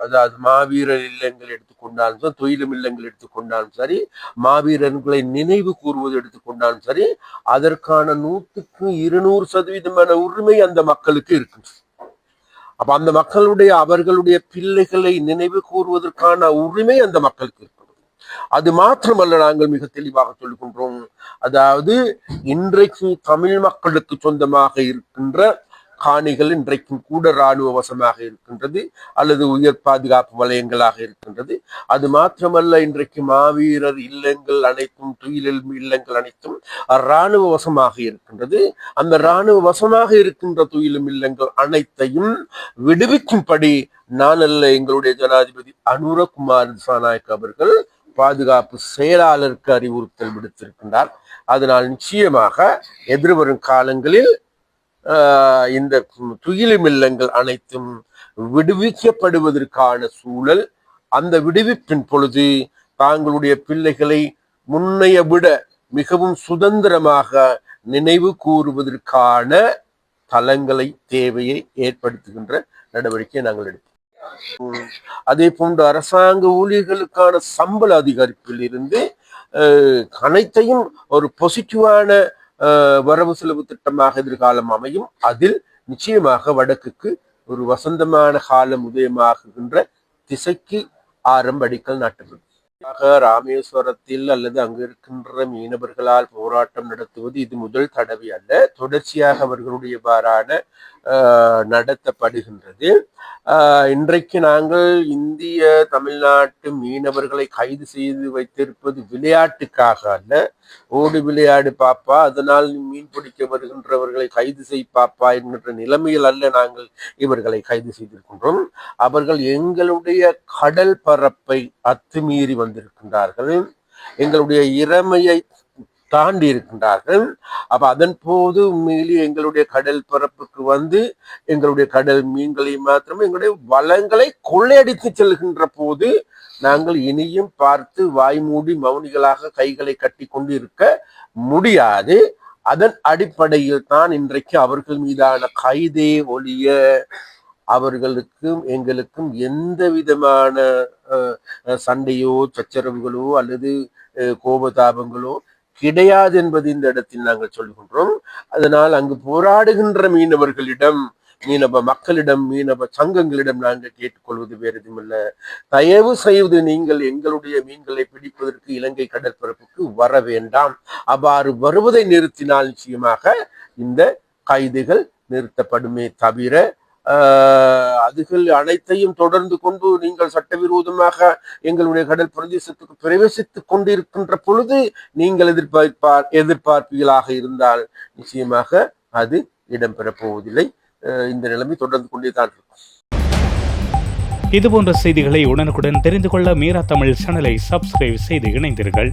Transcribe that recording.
அதாவது மாவீரர் இல்லங்கள் எடுத்துக்கொண்டாலும் சரி தொழிலும் இல்லங்கள் எடுத்துக்கொண்டாலும் சரி மாவீரர்களை நினைவு கூறுவது எடுத்துக்கொண்டாலும் சரி அதற்கான நூற்றுக்கு இருநூறு சதவீதமான உரிமை அந்த மக்களுக்கு இருக்கு அப்ப அந்த மக்களுடைய அவர்களுடைய பிள்ளைகளை நினைவு கூறுவதற்கான உரிமை அந்த மக்களுக்கு இருக்கு அது மாத்திரமல்ல நாங்கள் மிக தெளிவாக சொல்லுகின்றோம் அதாவது இன்றைக்கு தமிழ் மக்களுக்கு சொந்தமாக இருக்கின்ற காணிகள் இன்றைக்கும் கூட இராணுவ வசமாக இருக்கின்றது அல்லது உயர் பாதுகாப்பு வலயங்களாக இருக்கின்றது. அது மாத்திரமல்ல இன்றைக்கு மாவீரர் இல்லங்கள் அனைத்தும் துயிலில் இல்லங்கள் அனைத்தும் இராணுவ வசமாக இருக்கின்றது. அந்த இராணுவ வசமாக இருக்கின்ற துயிலும் இல்லங்கள் அனைத்தையும் விடுவிக்கும்படி நான் அல்ல எங்களுடைய ஜனாதிபதி அனுரகுமார் திசாநாயக் அவர்கள் பாதுகாப்பு செயலாளருக்கு அறிவுறுத்தல் விடுத்திருக்கின்றார். அதனால் நிச்சயமாக எதிர்வரும் காலங்களில் இந்த துயிலும் இல்லங்கள் அனைத்தும் விடுவிக்கப்படுவதற்கான சூழல். அந்த விடுவிப்பின் பொழுது தாங்களுடைய பிள்ளைகளை முன்னைய விட மிகவும் சுதந்திரமாக நினைவு கூறுவதற்கான தளங்களை தேவையை ஏற்படுத்துகின்ற நடவடிக்கையை நாங்கள் எடுப்போம். அதே போன்று அரசாங்க ஊழியர்களுக்கான சம்பள அதிகரிப்பில் இருந்து அனைத்தையும் ஒரு பொசிட்டிவான வரவு செலவு திட்டமாக எதிர்காலம் அமையும். அதில் நிச்சயமாக வடக்குக்கு ஒரு வசந்தமான காலம் உதயமாகுகின்ற திசைக்கு ஆரம்ப அடிக்கல் ராமேஸ்வரத்தில் அல்லது அங்கு இருக்கின்ற மீனவர்களால் போராட்டம் நடத்துவது இது முதல் தடவை அல்ல. தொடர்ச்சியாக அவர்களுடைய பாரான நடத்தப்படுகின்றது. ஆஹ், இன்றைக்கு நாங்கள் இந்திய தமிழ்நாட்டு மீனவர்களை கைது செய்து வைத்திருப்பது விளையாட்டுக்காக அல்ல. ஓடி விளையாடு பாப்பா அதனால் மீன் பிடிக்க வருகின்றவர்களை கைது செய் பாப்பா என்கின்ற நிலைமையில் அல்ல நாங்கள் இவர்களை கைது செய்திருக்கின்றோம். அவர்கள் எங்களுடைய கடல் பரப்பை அத்துமீறி வந்திருக்கின்றார்கள். எங்களுடைய இறமையை தாண்டி இருக்கின்றார்கள். அப்ப அதன் போது உண்மையிலேயே எங்களுடைய கடல் பரப்புக்கு வந்து எங்களுடைய கடல் மீன்களை மாத்திரமே எங்களுடைய வளங்களை கொள்ளையடித்து செல்கின்ற போது நாங்கள் இனியும் பார்த்து வாய்மூடி மௌனிகளாக கைகளை கட்டி கொண்டு இருக்க முடியாது. அதன் அடிப்படையில் தான் இன்றைக்கு அவர்கள் மீதான கைதே ஒழிய அவர்களுக்கும் எங்களுக்கும் எந்த விதமான சண்டையோ சச்சரவுகளோ அல்லது கோபதாபங்களோ கிடையாது என்பது இந்த இடத்தில் நாங்கள் சொல்கின்றோம். அதனால் அங்கு போராடுகின்ற மீனவர்களிடம் மீனவ மக்களிடம் மீனவ சங்கங்களிடம் நாங்கள் கேட்டுக்கொள்வது வேறு எதுவுமில்ல. தயவு செய்து நீங்கள் எங்களுடைய மீன்களை பிடிப்பதற்கு இலங்கை கடற்பரப்புக்கு வர வேண்டாம். அவ்வாறு வருவதை நிறுத்தினால் நிச்சயமாக இந்த கைதுகள் நிறுத்தப்படுமே தவிர அதுகள் அனைத்தையும் தொடர்ந்து கொண்டு நீங்கள் சட்டவிரோதமாக எங்களுடைய கடல் பிரதேசத்துக்கு பிரவேசித்துக் கொண்டிருக்கின்ற பொழுது நீங்கள் எதிர்பார்ப்பார் எதிர்பார்ப்பீர்களாக இருந்தால் நிச்சயமாக அது இடம்பெறப் போவதில்லை. அஹ், இந்த நிலைமை தொடர்ந்து கொண்டே தான் இருக்கும். இதுபோன்ற செய்திகளை உடனுக்குடன் தெரிந்து கொள்ள மீரா தமிழ் சேனலை சப்ஸ்கிரைப் செய்து இணைந்தீர்கள்